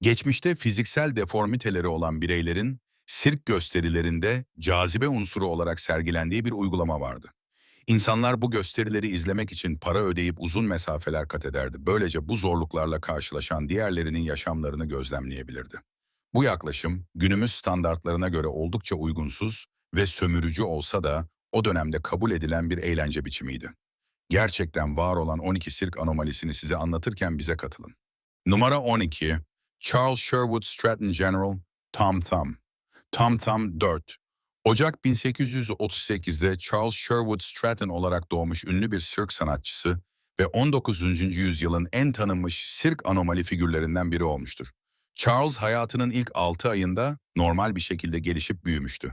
Geçmişte fiziksel deformiteleri olan bireylerin sirk gösterilerinde cazibe unsuru olarak sergilendiği bir uygulama vardı. İnsanlar bu gösterileri izlemek için para ödeyip uzun mesafeler kat ederdi. Böylece bu zorluklarla karşılaşan diğerlerinin yaşamlarını gözlemleyebilirdi. Bu yaklaşım günümüz standartlarına göre oldukça uygunsuz ve sömürücü olsa da o dönemde kabul edilen bir eğlence biçimiydi. Gerçekten var olan 12 sirk anomalisini size anlatırken bize katılın. Numara 12. Charles Sherwood Stratton General, Tom Thumb. Tom Thumb 4. Ocak 1838'de Charles Sherwood Stratton olarak doğmuş ünlü bir sirk sanatçısı ve 19. yüzyılın en tanınmış sirk anomali figürlerinden biri olmuştur. Charles hayatının ilk 6 ayında normal bir şekilde gelişip büyümüştü.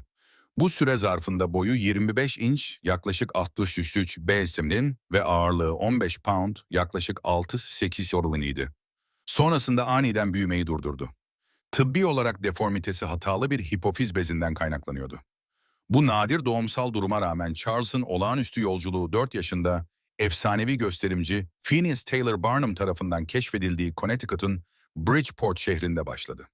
Bu süre zarfında boyu 25 inç yaklaşık 63 bezimlin ve ağırlığı 15 pound yaklaşık 6-8 oranıydı. Sonrasında aniden büyümeyi durdurdu. Tıbbi olarak deformitesi hatalı bir hipofiz bezinden kaynaklanıyordu. Bu nadir doğumsal duruma rağmen Charles'ın olağanüstü yolculuğu 4 yaşında efsanevi gösterimci Phineas Taylor Barnum tarafından keşfedildiği Connecticut'un Bridgeport şehrinde başladı.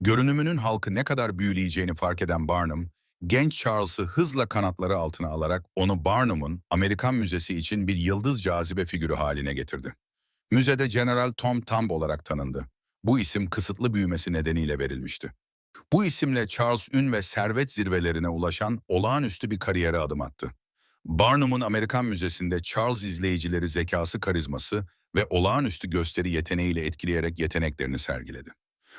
Görünümünün halkı ne kadar büyüleyeceğini fark eden Barnum, genç Charles'ı hızla kanatları altına alarak onu Barnum'un Amerikan Müzesi için bir yıldız cazibe figürü haline getirdi. Müzede General Tom Thumb olarak tanındı. Bu isim kısıtlı büyümesi nedeniyle verilmişti. Bu isimle Charles ün ve servet zirvelerine ulaşan olağanüstü bir kariyere adım attı. Barnum'un Amerikan Müzesi'nde Charles izleyicileri zekası, karizması ve olağanüstü gösteri yeteneğiyle etkileyerek yeteneklerini sergiledi.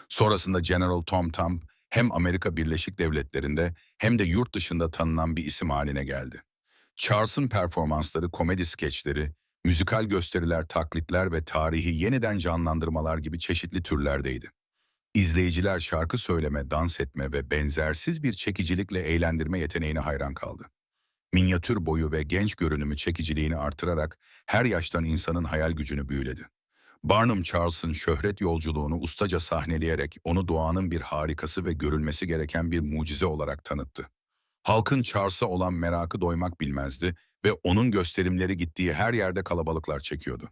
Sonrasında General Tom Thumb hem Amerika Birleşik Devletleri'nde hem de yurt dışında tanınan bir isim haline geldi. Charles'ın performansları, komedi skeçleri, müzikal gösteriler, taklitler ve tarihi yeniden canlandırmalar gibi çeşitli türlerdeydi. İzleyiciler şarkı söyleme, dans etme ve benzersiz bir çekicilikle eğlendirme yeteneğine hayran kaldı. Minyatür boyu ve genç görünümü çekiciliğini artırarak her yaştan insanın hayal gücünü büyüledi. Barnum Charles'ın şöhret yolculuğunu ustaca sahneleyerek onu doğanın bir harikası ve görülmesi gereken bir mucize olarak tanıttı. Halkın Charles'a olan merakı doymak bilmezdi ve onun gösterimleri gittiği her yerde kalabalıklar çekiyordu.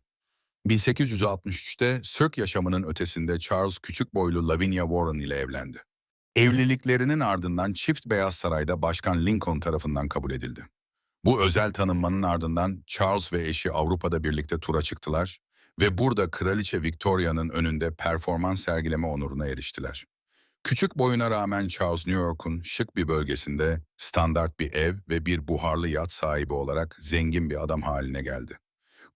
1863'te Sirk yaşamının ötesinde Charles küçük boylu Lavinia Warren ile evlendi. Evliliklerinin ardından çift Beyaz Saray'da Başkan Lincoln tarafından kabul edildi. Bu özel tanınmanın ardından Charles ve eşi Avrupa'da birlikte tura çıktılar ve burada Kraliçe Victoria'nın önünde performans sergileme onuruna eriştiler. Küçük boyuna rağmen Charles New York'un şık bir bölgesinde standart bir ev ve bir buharlı yat sahibi olarak zengin bir adam haline geldi.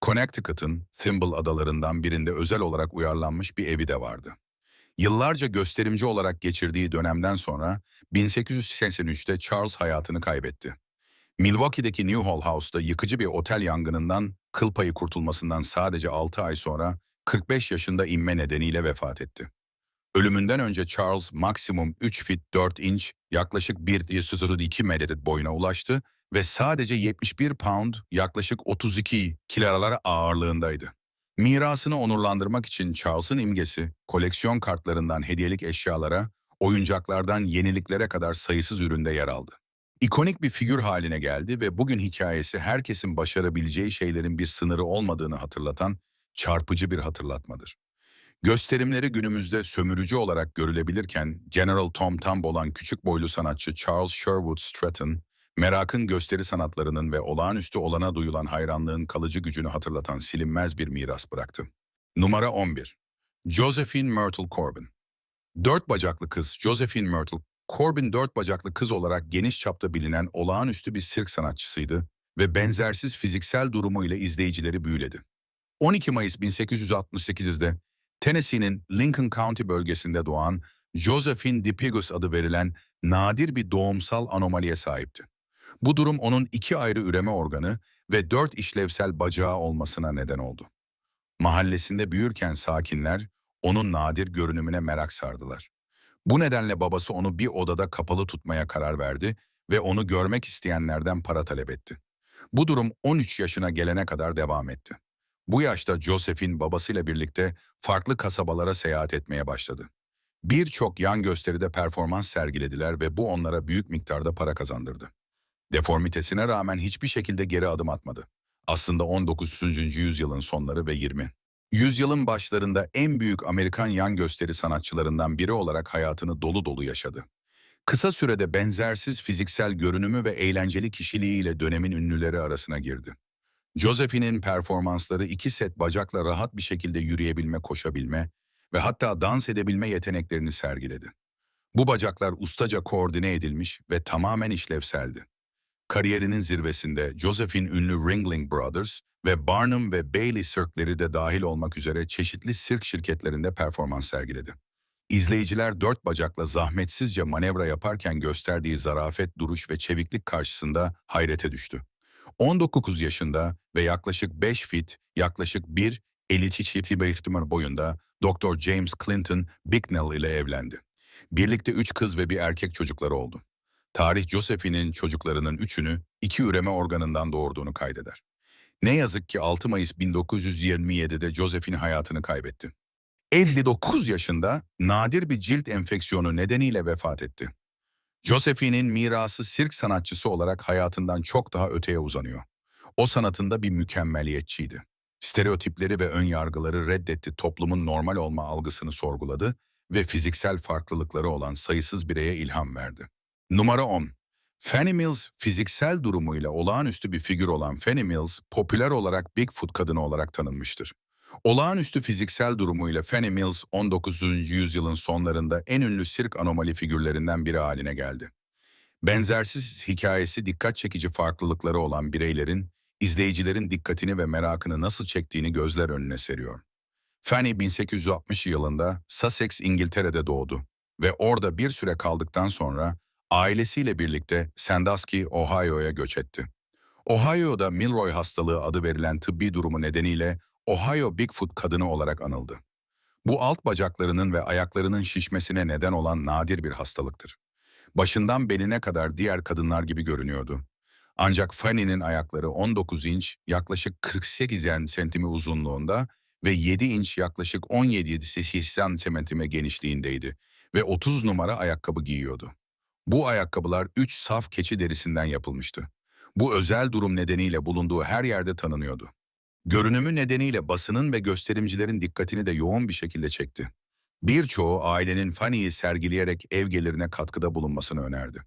Connecticut'ın Thimble adalarından birinde özel olarak uyarlanmış bir evi de vardı. Yıllarca gösterimci olarak geçirdiği dönemden sonra 1883'te Charles hayatını kaybetti. Milwaukee'deki New Hall House'da yıkıcı bir otel yangınından kıl payı kurtulmasından sadece 6 ay sonra 45 yaşında inme nedeniyle vefat etti. Ölümünden önce Charles maksimum 3 fit 4 inç yaklaşık 1,2 metre boyuna ulaştı ve sadece 71 pound yaklaşık 32 kilolar ağırlığındaydı. Mirasını onurlandırmak için Charles'ın imgesi, koleksiyon kartlarından hediyelik eşyalara, oyuncaklardan yeniliklere kadar sayısız üründe yer aldı. İkonik bir figür haline geldi ve bugün hikayesi herkesin başarabileceği şeylerin bir sınırı olmadığını hatırlatan çarpıcı bir hatırlatmadır. Gösterimleri günümüzde sömürücü olarak görülebilirken General Tom Thumb olan küçük boylu sanatçı Charles Sherwood Stratton, merakın gösteri sanatlarının ve olağanüstü olana duyulan hayranlığın kalıcı gücünü hatırlatan silinmez bir miras bıraktı. Numara 11. Josephine Myrtle Corbin Dört bacaklı kız Josephine Myrtle Corbin dört bacaklı kız olarak geniş çapta bilinen olağanüstü bir sirk sanatçısıydı ve benzersiz fiziksel durumuyla izleyicileri büyüledi. 12 Mayıs 1868'de Tennessee'nin Lincoln County bölgesinde doğan Josephine Dipigus adı verilen nadir bir doğumsal anomaliye sahipti. Bu durum onun iki ayrı üreme organı ve dört işlevsel bacağı olmasına neden oldu. Mahallesinde büyürken sakinler onun nadir görünümüne merak sardılar. Bu nedenle babası onu bir odada kapalı tutmaya karar verdi ve onu görmek isteyenlerden para talep etti. Bu durum 13 yaşına gelene kadar devam etti. Bu yaşta Josephine babasıyla birlikte farklı kasabalara seyahat etmeye başladı. Birçok yan gösteride performans sergilediler ve bu onlara büyük miktarda para kazandırdı. Deformitesine rağmen hiçbir şekilde geri adım atmadı. Aslında 19. yüzyılın sonları ve 20. Yüzyılın başlarında en büyük Amerikan yan gösteri sanatçılarından biri olarak hayatını dolu dolu yaşadı. Kısa sürede benzersiz fiziksel görünümü ve eğlenceli kişiliğiyle dönemin ünlüleri arasına girdi. Josephine'in performansları iki set bacakla rahat bir şekilde yürüyebilme, koşabilme ve hatta dans edebilme yeteneklerini sergiledi. Bu bacaklar ustaca koordine edilmiş ve tamamen işlevseldi. Kariyerinin zirvesinde Josephine ünlü Ringling Brothers ve Barnum ve Bailey Cirque'leri de dahil olmak üzere çeşitli sirk şirketlerinde performans sergiledi. İzleyiciler dört bacakla zahmetsizce manevra yaparken gösterdiği zarafet, duruş ve çeviklik karşısında hayrete düştü. 19 yaşında ve yaklaşık 5 fit, yaklaşık 1.52 boyunda Dr. James Clinton Bicknell ile evlendi. Birlikte üç kız ve bir erkek çocukları oldu. Tarih Josephine'in çocuklarının üçünü iki üreme organından doğurduğunu kaydeder. Ne yazık ki 6 Mayıs 1927'de Josephine hayatını kaybetti. 59 yaşında nadir bir cilt enfeksiyonu nedeniyle vefat etti. Josephine'in mirası sirk sanatçısı olarak hayatından çok daha öteye uzanıyor. O sanatında bir mükemmeliyetçiydi. Stereotipleri ve ön yargıları reddetti, toplumun normal olma algısını sorguladı ve fiziksel farklılıkları olan sayısız bireye ilham verdi. Numara 10. Fanny Mills fiziksel durumuyla olağanüstü bir figür olan Fanny Mills, popüler olarak Bigfoot kadını olarak tanınmıştır. Olağanüstü fiziksel durumuyla Fanny Mills 19. yüzyılın sonlarında en ünlü sirk anomali figürlerinden biri haline geldi. Benzersiz hikayesi dikkat çekici farklılıkları olan bireylerin, izleyicilerin dikkatini ve merakını nasıl çektiğini gözler önüne seriyor. Fanny 1860 yılında Sussex, İngiltere'de doğdu ve orada bir süre kaldıktan sonra ailesiyle birlikte Sandusky, Ohio'ya göç etti. Ohio'da Milroy hastalığı adı verilen tıbbi durumu nedeniyle Ohio Bigfoot kadını olarak anıldı. Bu alt bacaklarının ve ayaklarının şişmesine neden olan nadir bir hastalıktır. Başından beline kadar diğer kadınlar gibi görünüyordu. Ancak Fanny'nin ayakları 19 inç yaklaşık 48 sentimi uzunluğunda ve 7 inç yaklaşık 17 sentime genişliğindeydi ve 30 numara ayakkabı giyiyordu. Bu ayakkabılar 3 saf keçi derisinden yapılmıştı. Bu özel durum nedeniyle bulunduğu her yerde tanınıyordu. Görünümü nedeniyle basının ve gösterimcilerin dikkatini de yoğun bir şekilde çekti. Birçoğu ailenin Fanny'yi sergileyerek ev gelirine katkıda bulunmasını önerdi.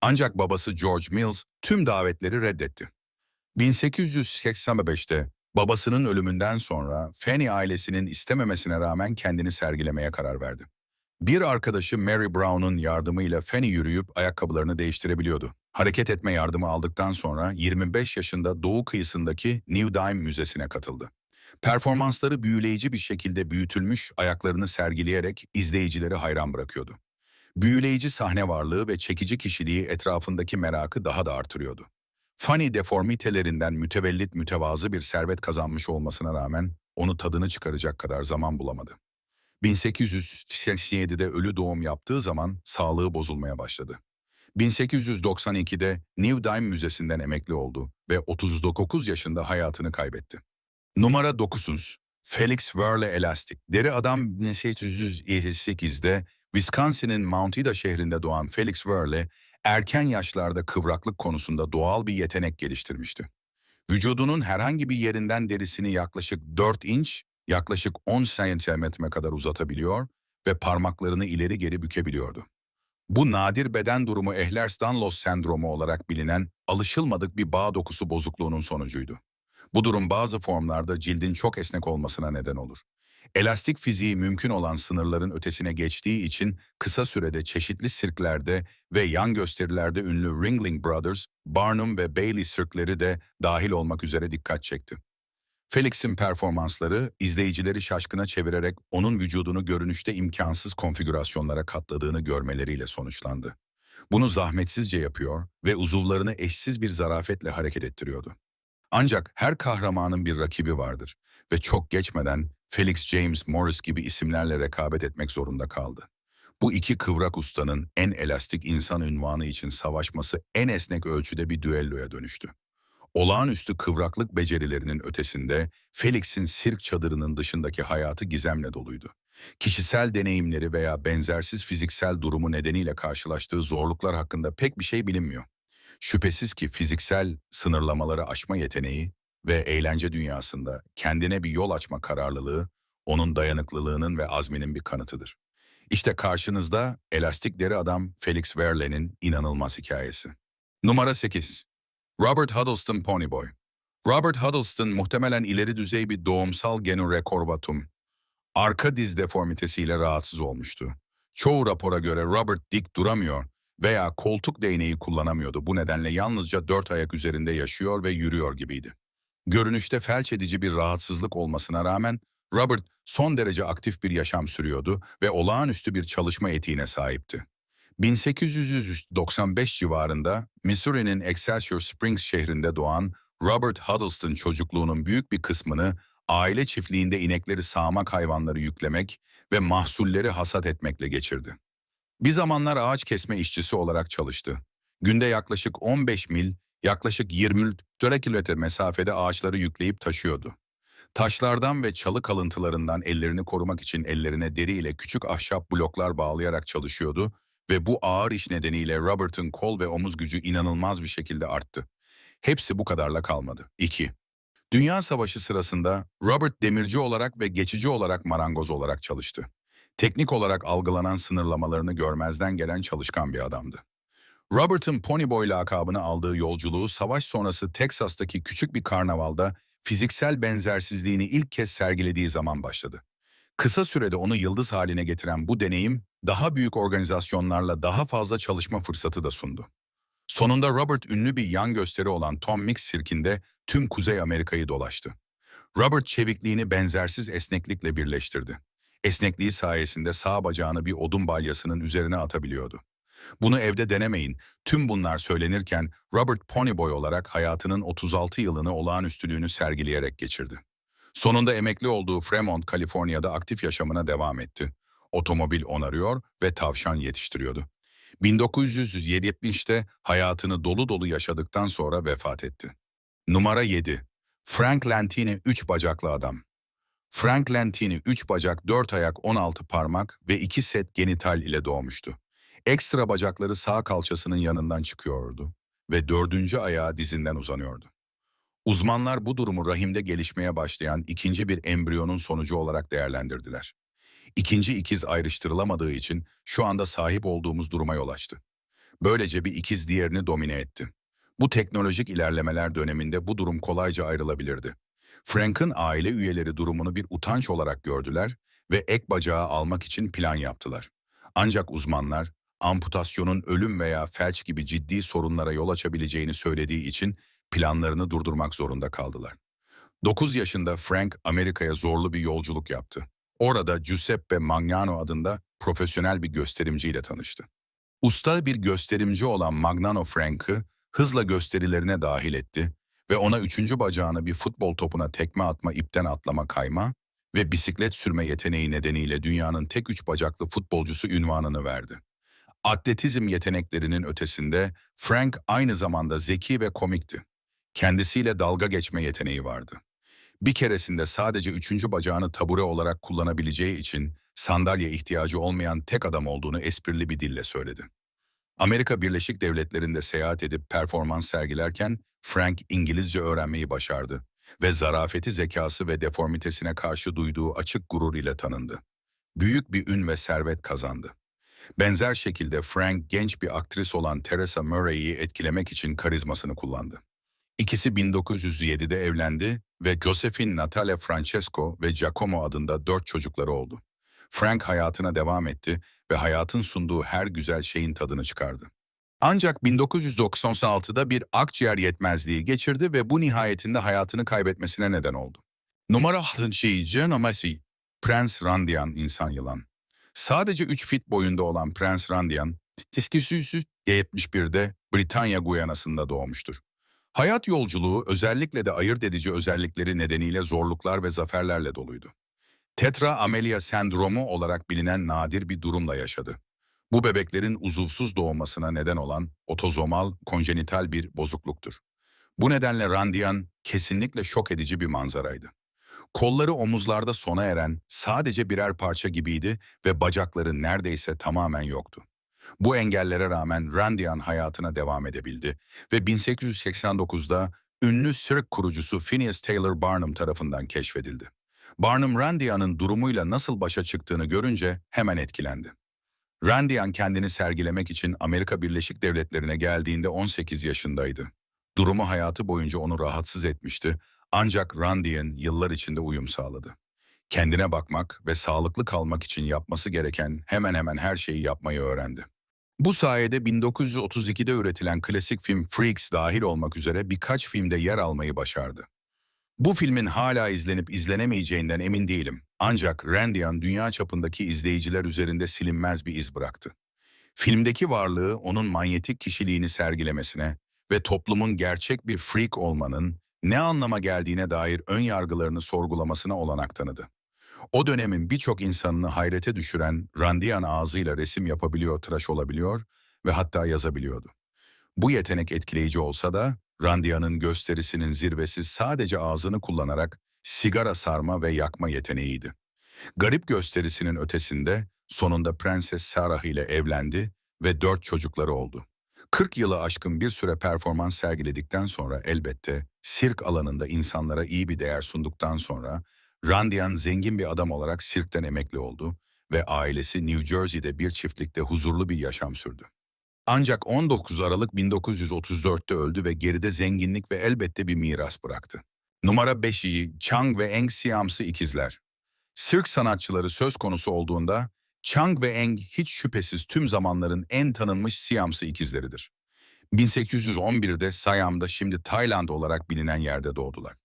Ancak babası George Mills tüm davetleri reddetti. 1885'te babasının ölümünden sonra Fanny ailesinin istememesine rağmen kendini sergilemeye karar verdi. Bir arkadaşı Mary Brown'un yardımıyla Fanny yürüyüp ayakkabılarını değiştirebiliyordu. Hareket etme yardımı aldıktan sonra 25 yaşında doğu kıyısındaki New Dime Müzesi'ne katıldı. Performansları büyüleyici bir şekilde büyütülmüş ayaklarını sergileyerek izleyicileri hayran bırakıyordu. Büyüleyici sahne varlığı ve çekici kişiliği etrafındaki merakı daha da artırıyordu. Fanny deformitelerinden mütevellit mütevazı bir servet kazanmış olmasına rağmen onu tadını çıkaracak kadar zaman bulamadı. 1887'de ölü doğum yaptığı zaman sağlığı bozulmaya başladı. 1892'de New Dime Müzesi'nden emekli oldu ve 39 yaşında hayatını kaybetti. Numara 9. Felix Verle Elastic. Deri adam 1858'de Wisconsin'in Mount Ida şehrinde doğan Felix Verle, erken yaşlarda kıvraklık konusunda doğal bir yetenek geliştirmişti. Vücudunun herhangi bir yerinden derisini yaklaşık 4 inç, yaklaşık 10 santimetre kadar uzatabiliyor ve parmaklarını ileri geri bükebiliyordu. Bu nadir beden durumu Ehlers-Danlos sendromu olarak bilinen alışılmadık bir bağ dokusu bozukluğunun sonucuydu. Bu durum bazı formlarda cildin çok esnek olmasına neden olur. Elastik fiziği mümkün olan sınırların ötesine geçtiği için kısa sürede çeşitli sirklerde ve yan gösterilerde ünlü Ringling Brothers, Barnum ve Bailey sirkleri de dahil olmak üzere dikkat çekti. Felix'in performansları izleyicileri şaşkına çevirerek onun vücudunu görünüşte imkansız konfigürasyonlara katladığını görmeleriyle sonuçlandı. Bunu zahmetsizce yapıyor ve uzuvlarını eşsiz bir zarafetle hareket ettiriyordu. Ancak her kahramanın bir rakibi vardır ve çok geçmeden Felix James Morris gibi isimlerle rekabet etmek zorunda kaldı. Bu iki kıvrak ustanın en elastik insan ünvanı için savaşması en esnek ölçüde bir düelloya dönüştü. Olağanüstü kıvraklık becerilerinin ötesinde Felix'in sirk çadırının dışındaki hayatı gizemle doluydu. Kişisel deneyimleri veya benzersiz fiziksel durumu nedeniyle karşılaştığı zorluklar hakkında pek bir şey bilinmiyor. Şüphesiz ki fiziksel sınırlamaları aşma yeteneği ve eğlence dünyasında kendine bir yol açma kararlılığı, onun dayanıklılığının ve azminin bir kanıtıdır. İşte karşınızda elastik deri adam Felix Verlaine'in inanılmaz hikayesi. Numara 8. Robert Huddleston Ponyboy Robert Huddleston muhtemelen ileri düzey bir doğumsal genürekorvatum, arka diz deformitesiyle rahatsız olmuştu. Çoğu rapora göre Robert dik duramıyor veya koltuk değneği kullanamıyordu. Bu nedenle yalnızca dört ayak üzerinde yaşıyor ve yürüyor gibiydi. Görünüşte felç edici bir rahatsızlık olmasına rağmen Robert son derece aktif bir yaşam sürüyordu ve olağanüstü bir çalışma etiğine sahipti. 1895 civarında Missouri'nin Excelsior Springs şehrinde doğan Robert Huddleston çocukluğunun büyük bir kısmını aile çiftliğinde inekleri sağmak hayvanları yüklemek ve mahsulleri hasat etmekle geçirdi. Bir zamanlar ağaç kesme işçisi olarak çalıştı. Günde yaklaşık 15 mil, yaklaşık 20 kilometre mesafede ağaçları yükleyip taşıyordu. Taşlardan ve çalı kalıntılarından ellerini korumak için ellerine deri ile küçük ahşap bloklar bağlayarak çalışıyordu ve bu ağır iş nedeniyle Robert'ın kol ve omuz gücü inanılmaz bir şekilde arttı. Hepsi bu kadarla kalmadı. 2. Dünya Savaşı sırasında Robert demirci olarak ve geçici olarak marangoz olarak çalıştı. Teknik olarak algılanan sınırlamalarını görmezden gelen çalışkan bir adamdı. Robert'ın Ponyboy lakabını aldığı yolculuğu savaş sonrası Teksas'taki küçük bir karnavalda fiziksel benzersizliğini ilk kez sergilediği zaman başladı. Kısa sürede onu yıldız haline getiren bu deneyim, daha büyük organizasyonlarla daha fazla çalışma fırsatı da sundu. Sonunda Robert ünlü bir yan gösteri olan Tom Mix sirkinde tüm Kuzey Amerika'yı dolaştı. Robert çevikliğini benzersiz esneklikle birleştirdi. Esnekliği sayesinde sağ bacağını bir odun balyasının üzerine atabiliyordu. Bunu evde denemeyin. Tüm bunlar söylenirken Robert Ponyboy olarak hayatının 36 yılını olağanüstülüğünü sergileyerek geçirdi. Sonunda emekli olduğu Fremont, Kaliforniya'da aktif yaşamına devam etti. Otomobil onarıyor ve tavşan yetiştiriyordu. 1970'te hayatını dolu dolu yaşadıktan sonra vefat etti. Numara 7. Frank Lantini 3 bacaklı adam. Frank Lantini 3 bacak, 4 ayak, 16 parmak ve 2 set genital ile doğmuştu. Ekstra bacakları sağ kalçasının yanından çıkıyordu ve dördüncü ayağı dizinden uzanıyordu. Uzmanlar bu durumu rahimde gelişmeye başlayan ikinci bir embriyonun sonucu olarak değerlendirdiler. İkinci ikiz ayrıştırılamadığı için şu anda sahip olduğumuz duruma yol açtı. Böylece bir ikiz diğerini domine etti. Bu teknolojik ilerlemeler döneminde bu durum kolayca ayrılabilirdi. Frank'ın aile üyeleri durumunu bir utanç olarak gördüler ve ek bacağı almak için plan yaptılar. Ancak uzmanlar, amputasyonun ölüm veya felç gibi ciddi sorunlara yol açabileceğini söylediği için planlarını durdurmak zorunda kaldılar. 9 yaşında Frank Amerika'ya zorlu bir yolculuk yaptı. Orada Giuseppe Magnano adında profesyonel bir gösterimciyle tanıştı. Usta bir gösterimci olan Magnano Frank'ı hızla gösterilerine dahil etti ve ona üçüncü bacağını bir futbol topuna tekme atma, ipten atlama kayma ve bisiklet sürme yeteneği nedeniyle dünyanın tek üç bacaklı futbolcusu ünvanını verdi. Atletizm yeteneklerinin ötesinde Frank aynı zamanda zeki ve komikti. Kendisiyle dalga geçme yeteneği vardı. Bir keresinde sadece üçüncü bacağını tabure olarak kullanabileceği için sandalye ihtiyacı olmayan tek adam olduğunu esprili bir dille söyledi. Amerika Birleşik Devletleri'nde seyahat edip performans sergilerken Frank İngilizce öğrenmeyi başardı ve zarafeti, zekası ve deformitesine karşı duyduğu açık gurur ile tanındı. Büyük bir ün ve servet kazandı. Benzer şekilde Frank genç bir aktris olan Teresa Murray'i etkilemek için karizmasını kullandı. İkisi 1907'de evlendi ve Josephine Natalia Francesco ve Giacomo adında dört çocukları oldu. Frank hayatına devam etti ve hayatın sunduğu her güzel şeyin tadını çıkardı. Ancak 1996'da bir akciğer yetmezliği geçirdi ve bu nihayetinde hayatını kaybetmesine neden oldu. Numara 6. Genomasi, Prens Randian insan yılan. Sadece 3 fit boyunda olan Prens Randian, 1871'de Britanya Guyanası'nda doğmuştur. Hayat yolculuğu özellikle de ayırt edici özellikleri nedeniyle zorluklar ve zaferlerle doluydu. Tetra amelia sendromu olarak bilinen nadir bir durumla yaşadı. Bu bebeklerin uzuvsuz doğmasına neden olan otozomal konjenital bir bozukluktur. Bu nedenle Randian kesinlikle şok edici bir manzaraydı. Kolları omuzlarda sona eren sadece birer parça gibiydi ve bacakları neredeyse tamamen yoktu. Bu engellere rağmen Randian hayatına devam edebildi ve 1889'da ünlü sirk kurucusu Phineas Taylor Barnum tarafından keşfedildi. Barnum Randian'ın durumuyla nasıl başa çıktığını görünce hemen etkilendi. Randian kendini sergilemek için Amerika Birleşik Devletleri'ne geldiğinde 18 yaşındaydı. Durumu hayatı boyunca onu rahatsız etmişti ancak Randian yıllar içinde uyum sağladı. Kendine bakmak ve sağlıklı kalmak için yapması gereken hemen hemen her şeyi yapmayı öğrendi. Bu sayede 1932'de üretilen klasik film Freaks dahil olmak üzere birkaç filmde yer almayı başardı. Bu filmin hala izlenip izlenemeyeceğinden emin değilim. Ancak Randian dünya çapındaki izleyiciler üzerinde silinmez bir iz bıraktı. Filmdeki varlığı onun manyetik kişiliğini sergilemesine ve toplumun gerçek bir freak olmanın ne anlama geldiğine dair ön yargılarını sorgulamasına olanak tanıdı. O dönemin birçok insanını hayrete düşüren Randian ağzıyla resim yapabiliyor, tıraş olabiliyor ve hatta yazabiliyordu. Bu yetenek etkileyici olsa da Randian'ın gösterisinin zirvesi sadece ağzını kullanarak sigara sarma ve yakma yeteneğiydi. Garip gösterisinin ötesinde sonunda Prenses Sarah ile evlendi ve dört çocukları oldu. 40 yılı aşkın bir süre performans sergiledikten sonra elbette sirk alanında insanlara iyi bir değer sunduktan sonra Randian zengin bir adam olarak sirkten emekli oldu ve ailesi New Jersey'de bir çiftlikte huzurlu bir yaşam sürdü. Ancak 19 Aralık 1934'te öldü ve geride zenginlik ve elbette bir miras bıraktı. Numara 5'i Chang ve Eng Siamsı ikizler. Sirk sanatçıları söz konusu olduğunda Chang ve Eng hiç şüphesiz tüm zamanların en tanınmış Siamsı ikizleridir. 1811'de Siam'da şimdi Tayland olarak bilinen yerde doğdular.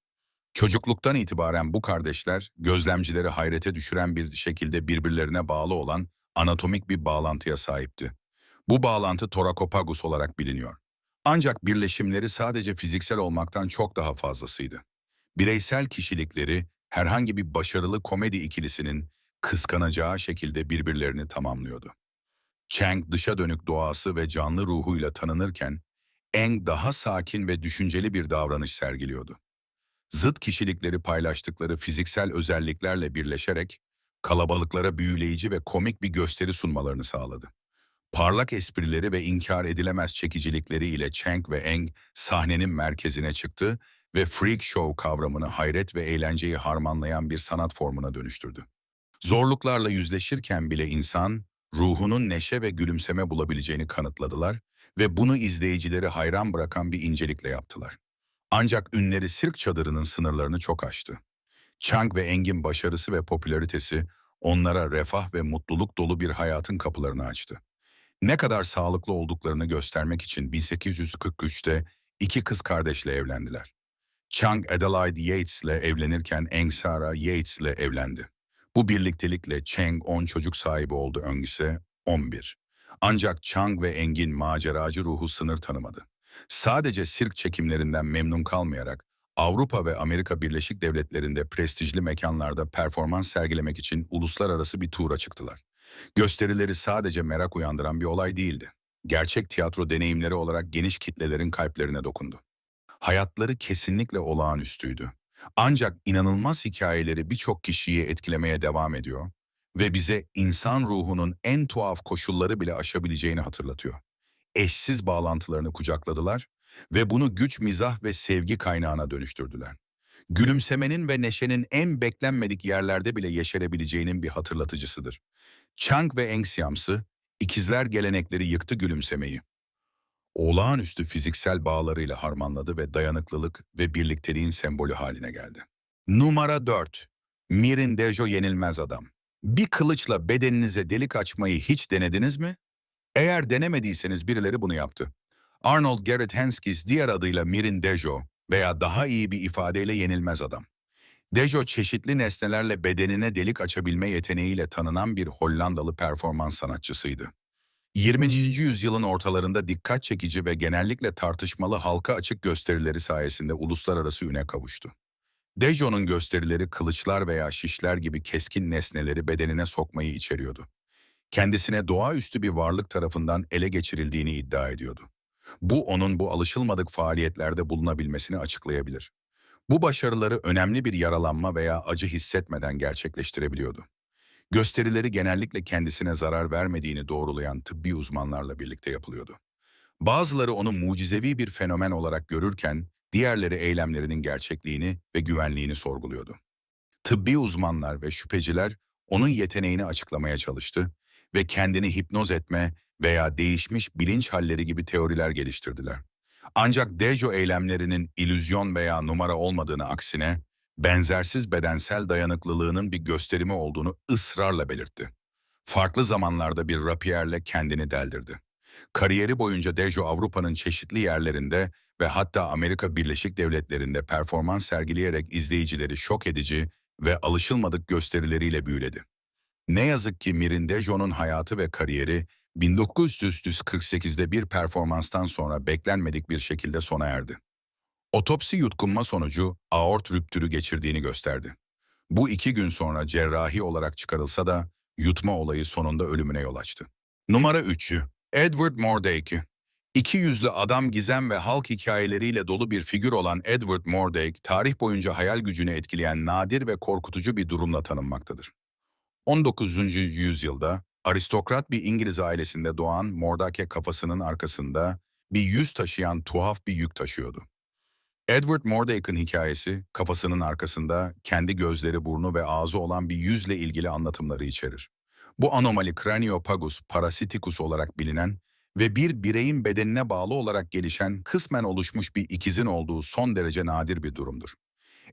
Çocukluktan itibaren bu kardeşler gözlemcileri hayrete düşüren bir şekilde birbirlerine bağlı olan anatomik bir bağlantıya sahipti. Bu bağlantı torakopagus olarak biliniyor. Ancak birleşimleri sadece fiziksel olmaktan çok daha fazlasıydı. Bireysel kişilikleri herhangi bir başarılı komedi ikilisinin kıskanacağı şekilde birbirlerini tamamlıyordu. Chang dışa dönük doğası ve canlı ruhuyla tanınırken, Eng daha sakin ve düşünceli bir davranış sergiliyordu. Zıt kişilikleri paylaştıkları fiziksel özelliklerle birleşerek, kalabalıklara büyüleyici ve komik bir gösteri sunmalarını sağladı. Parlak esprileri ve inkar edilemez çekicilikleri ile Chang ve Eng sahnenin merkezine çıktı ve freak show kavramını hayret ve eğlenceyi harmanlayan bir sanat formuna dönüştürdü. Zorluklarla yüzleşirken bile insan, ruhunun neşe ve gülümseme bulabileceğini kanıtladılar ve bunu izleyicileri hayran bırakan bir incelikle yaptılar. Ancak ünleri sirk çadırının sınırlarını çok aştı. Chang ve Engin başarısı ve popülaritesi onlara refah ve mutluluk dolu bir hayatın kapılarını açtı. Ne kadar sağlıklı olduklarını göstermek için 1843'te iki kız kardeşle evlendiler. Chang Adelaide Yates ile evlenirken Eng Sarah Yates ile evlendi. Bu birliktelikle Chang 10 çocuk sahibi oldu Eng ise 11. Ancak Chang ve Engin maceracı ruhu sınır tanımadı. Sadece sirk çekimlerinden memnun kalmayarak Avrupa ve Amerika Birleşik Devletleri'nde prestijli mekanlarda performans sergilemek için uluslararası bir tura çıktılar. Gösterileri sadece merak uyandıran bir olay değildi. Gerçek tiyatro deneyimleri olarak geniş kitlelerin kalplerine dokundu. Hayatları kesinlikle olağanüstüydü. Ancak inanılmaz hikayeleri birçok kişiyi etkilemeye devam ediyor ve bize insan ruhunun en tuhaf koşulları bile aşabileceğini hatırlatıyor. Eşsiz bağlantılarını kucakladılar ve bunu güç, mizah ve sevgi kaynağına dönüştürdüler. Gülümsemenin ve neşenin en beklenmedik yerlerde bile yeşerebileceğinin bir hatırlatıcısıdır. Chang ve Engsiamsı, ikizler gelenekleri yıktı gülümsemeyi. Olağanüstü fiziksel bağlarıyla harmanladı ve dayanıklılık ve birlikteliğin sembolü haline geldi. Numara 4. Mirin Dejo yenilmez adam. Bir kılıçla bedeninize delik açmayı hiç denediniz mi? Eğer denemediyseniz birileri bunu yaptı. Arnold Garrett Henskis diğer adıyla Mirin Dejo veya daha iyi bir ifadeyle yenilmez adam. Dejo çeşitli nesnelerle bedenine delik açabilme yeteneğiyle tanınan bir Hollandalı performans sanatçısıydı. 20. yüzyılın ortalarında dikkat çekici ve genellikle tartışmalı halka açık gösterileri sayesinde uluslararası üne kavuştu. Dejo'nun gösterileri kılıçlar veya şişler gibi keskin nesneleri bedenine sokmayı içeriyordu. Kendisine doğaüstü bir varlık tarafından ele geçirildiğini iddia ediyordu. Bu onun bu alışılmadık faaliyetlerde bulunabilmesini açıklayabilir. Bu başarıları önemli bir yaralanma veya acı hissetmeden gerçekleştirebiliyordu. Gösterileri genellikle kendisine zarar vermediğini doğrulayan tıbbi uzmanlarla birlikte yapılıyordu. Bazıları onu mucizevi bir fenomen olarak görürken, diğerleri eylemlerinin gerçekliğini ve güvenliğini sorguluyordu. Tıbbi uzmanlar ve şüpheciler onun yeteneğini açıklamaya çalıştı ve kendini hipnoz etme veya değişmiş bilinç halleri gibi teoriler geliştirdiler. Ancak Dejo eylemlerinin ilüzyon veya numara olmadığını aksine, benzersiz bedensel dayanıklılığının bir gösterimi olduğunu ısrarla belirtti. Farklı zamanlarda bir rapierle kendini deldirdi. Kariyeri boyunca Dejo Avrupa'nın çeşitli yerlerinde ve hatta Amerika Birleşik Devletleri'nde performans sergileyerek izleyicileri şok edici ve alışılmadık gösterileriyle büyüledi. Ne yazık ki Mirin Dejo'nun hayatı ve kariyeri 1948'de bir performanstan sonra beklenmedik bir şekilde sona erdi. Otopsi yutkunma sonucu aort rüptürü geçirdiğini gösterdi. Bu iki gün sonra cerrahi olarak çıkarılsa da yutma olayı sonunda ölümüne yol açtı. Numara 3'ü Edward Mordake. İki yüzlü adam gizem ve halk hikayeleriyle dolu bir figür olan Edward Mordake, tarih boyunca hayal gücünü etkileyen nadir ve korkutucu bir durumla tanınmaktadır. 19. yüzyılda aristokrat bir İngiliz ailesinde doğan Mordake kafasının arkasında bir yüz taşıyan tuhaf bir yük taşıyordu. Edward Mordake'ın hikayesi kafasının arkasında kendi gözleri, burnu ve ağzı olan bir yüzle ilgili anlatımları içerir. Bu anomali Craniopagus parasiticus olarak bilinen ve bir bireyin bedenine bağlı olarak gelişen kısmen oluşmuş bir ikizin olduğu son derece nadir bir durumdur.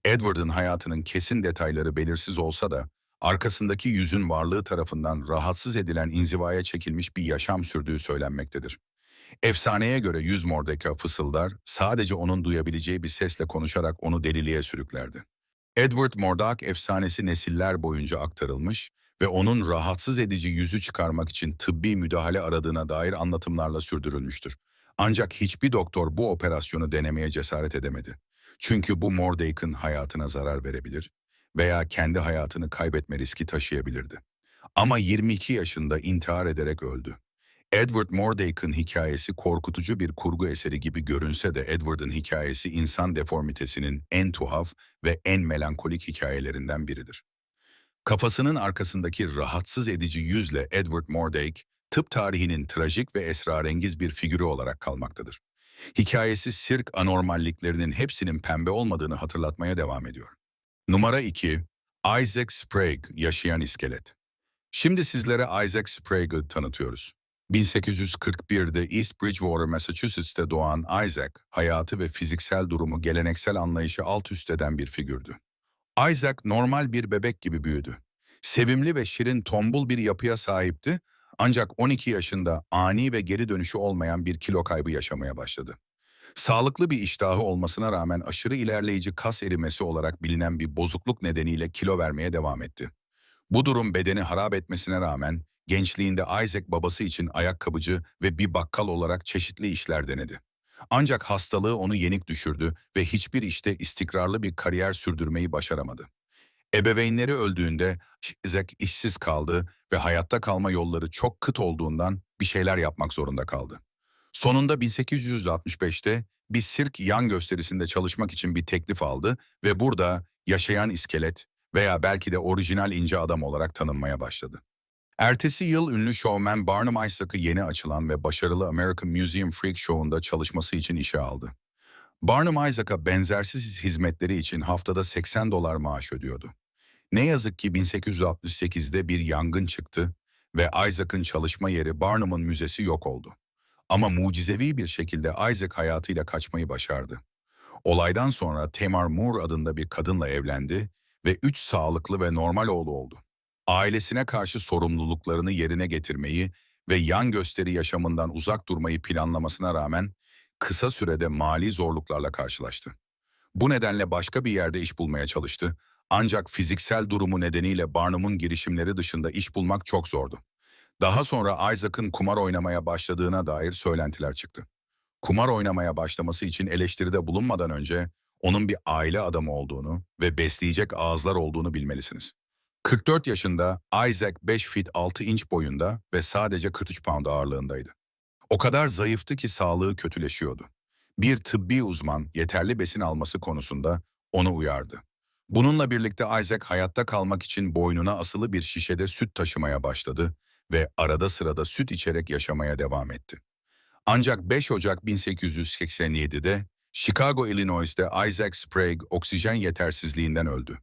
Edward'ın hayatının kesin detayları belirsiz olsa da arkasındaki yüzün varlığı tarafından rahatsız edilen inzivaya çekilmiş bir yaşam sürdüğü söylenmektedir. Efsaneye göre yüz Mordeka fısıldar, sadece onun duyabileceği bir sesle konuşarak onu deliliğe sürüklerdi. Edward Murdoch efsanesi nesiller boyunca aktarılmış ve onun rahatsız edici yüzü çıkarmak için tıbbi müdahale aradığına dair anlatımlarla sürdürülmüştür. Ancak hiçbir doktor bu operasyonu denemeye cesaret edemedi. Çünkü bu Mordake'ın hayatına zarar verebilir veya kendi hayatını kaybetme riski taşıyabilirdi. Ama 22 yaşında intihar ederek öldü. Edward Mordake'ın hikayesi korkutucu bir kurgu eseri gibi görünse de Edward'ın hikayesi insan deformitesinin en tuhaf ve en melankolik hikayelerinden biridir. Kafasının arkasındaki rahatsız edici yüzle Edward Mordake, tıp tarihinin trajik ve esrarengiz bir figürü olarak kalmaktadır. Hikayesi sirk anormalliklerinin hepsinin pembe olmadığını hatırlatmaya devam ediyor. Numara 2. Isaac Sprague, Yaşayan İskelet. Şimdi sizlere Isaac Sprague'ı tanıtıyoruz. 1841'de East Bridgewater, Massachusetts'te doğan Isaac, hayatı ve fiziksel durumu geleneksel anlayışı alt üst eden bir figürdü. Isaac normal bir bebek gibi büyüdü. Sevimli ve şirin tombul bir yapıya sahipti ancak 12 yaşında ani ve geri dönüşü olmayan bir kilo kaybı yaşamaya başladı. Sağlıklı bir iştahı olmasına rağmen aşırı ilerleyici kas erimesi olarak bilinen bir bozukluk nedeniyle kilo vermeye devam etti. Bu durum bedeni harap etmesine rağmen gençliğinde Isaac babası için ayakkabıcı ve bir bakkal olarak çeşitli işler denedi. Ancak hastalığı onu yenik düşürdü ve hiçbir işte istikrarlı bir kariyer sürdürmeyi başaramadı. Ebeveynleri öldüğünde Isaac işsiz kaldı ve hayatta kalma yolları çok kıt olduğundan bir şeyler yapmak zorunda kaldı. Sonunda 1865'te bir sirk yan gösterisinde çalışmak için bir teklif aldı ve burada yaşayan iskelet veya belki de orijinal ince adam olarak tanınmaya başladı. Ertesi yıl ünlü showman Barnum Isaac'ı yeni açılan ve başarılı American Museum Freak Show'unda çalışması için işe aldı. Barnum Isaac'a benzersiz hizmetleri için haftada 80 dolar maaş ödüyordu. Ne yazık ki 1868'de bir yangın çıktı ve Isaac'ın çalışma yeri Barnum'un müzesi yok oldu. Ama mucizevi bir şekilde Isaac hayatıyla kaçmayı başardı. Olaydan sonra Tamar Moore adında bir kadınla evlendi ve üç sağlıklı ve normal oğlu oldu. Ailesine karşı sorumluluklarını yerine getirmeyi ve yan gösteri yaşamından uzak durmayı planlamasına rağmen kısa sürede mali zorluklarla karşılaştı. Bu nedenle başka bir yerde iş bulmaya çalıştı ancak fiziksel durumu nedeniyle Barnum'un girişimleri dışında iş bulmak çok zordu. Daha sonra Isaac'ın kumar oynamaya başladığına dair söylentiler çıktı. Kumar oynamaya başlaması için eleştiride bulunmadan önce onun bir aile adamı olduğunu ve besleyecek ağızlar olduğunu bilmelisiniz. 44 yaşında Isaac 5 fit 6 inç boyunda ve sadece 43 pound ağırlığındaydı. O kadar zayıftı ki sağlığı kötüleşiyordu. Bir tıbbi uzman yeterli besin alması konusunda onu uyardı. Bununla birlikte Isaac hayatta kalmak için boynuna asılı bir şişede süt taşımaya başladı ve arada sırada süt içerek yaşamaya devam etti. Ancak 5 Ocak 1887'de Chicago, Illinois'te Isaac Sprague oksijen yetersizliğinden öldü.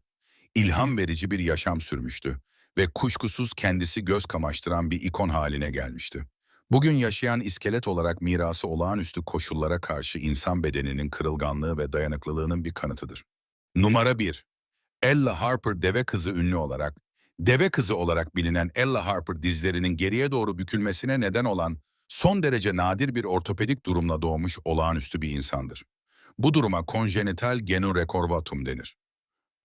İlham verici bir yaşam sürmüştü ve kuşkusuz kendisi göz kamaştıran bir ikon haline gelmişti. Bugün yaşayan iskelet olarak mirası olağanüstü koşullara karşı insan bedeninin kırılganlığı ve dayanıklılığının bir kanıtıdır. Numara 1. Ella Harper deve kızı ünlü olarak, deve kızı olarak bilinen Ella Harper dizlerinin geriye doğru bükülmesine neden olan son derece nadir bir ortopedik durumla doğmuş olağanüstü bir insandır. Bu duruma konjenital genurekorvatum denir.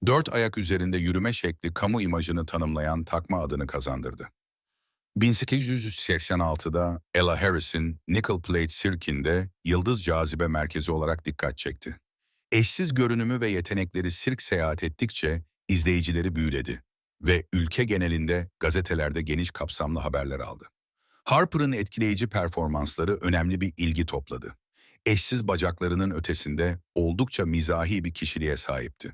Dört ayak üzerinde yürüme şekli kamu imajını tanımlayan takma adını kazandırdı. 1886'da Ella Harris'in Nickel Plate Sirk'inde yıldız cazibe merkezi olarak dikkat çekti. Eşsiz görünümü ve yetenekleri sirk seyahat ettikçe izleyicileri büyüledi ve ülke genelinde gazetelerde geniş kapsamlı haberler aldı. Harper'ın etkileyici performansları önemli bir ilgi topladı. Eşsiz bacaklarının ötesinde oldukça mizahi bir kişiliğe sahipti.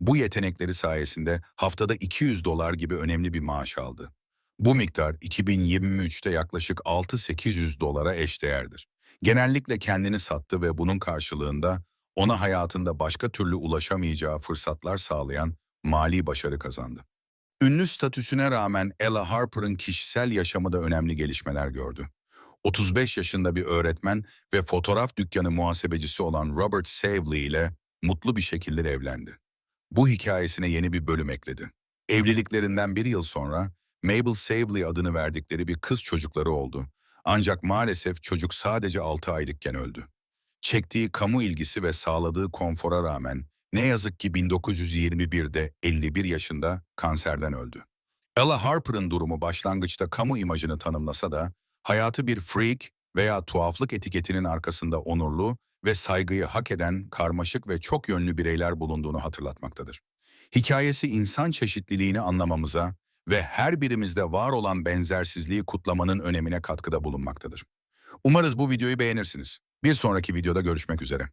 Bu yetenekleri sayesinde haftada 200 dolar gibi önemli bir maaş aldı. Bu miktar 2023'te yaklaşık 6-800 dolara eşdeğerdir. Genellikle kendini sattı ve bunun karşılığında ona hayatında başka türlü ulaşamayacağı fırsatlar sağlayan mali başarı kazandı. Ünlü statüsüne rağmen Ella Harper'ın kişisel yaşamı da önemli gelişmeler gördü. 35 yaşında bir öğretmen ve fotoğraf dükkanı muhasebecisi olan Robert Savely ile mutlu bir şekilde evlendi. Bu hikayesine yeni bir bölüm ekledi. Evliliklerinden bir yıl sonra Mabel Savely adını verdikleri bir kız çocukları oldu. Ancak maalesef çocuk sadece 6 aylıkken öldü. Çektiği kamu ilgisi ve sağladığı konfora rağmen ne yazık ki 1921'de 51 yaşında kanserden öldü. Ella Harper'ın durumu başlangıçta kamu imajını tanımlasa da hayatı bir freak veya tuhaflık etiketinin arkasında onurlu ve saygıyı hak eden karmaşık ve çok yönlü bireyler bulunduğunu hatırlatmaktadır. Hikayesi insan çeşitliliğini anlamamıza ve her birimizde var olan benzersizliği kutlamanın önemine katkıda bulunmaktadır. Umarız bu videoyu beğenirsiniz. Bir sonraki videoda görüşmek üzere.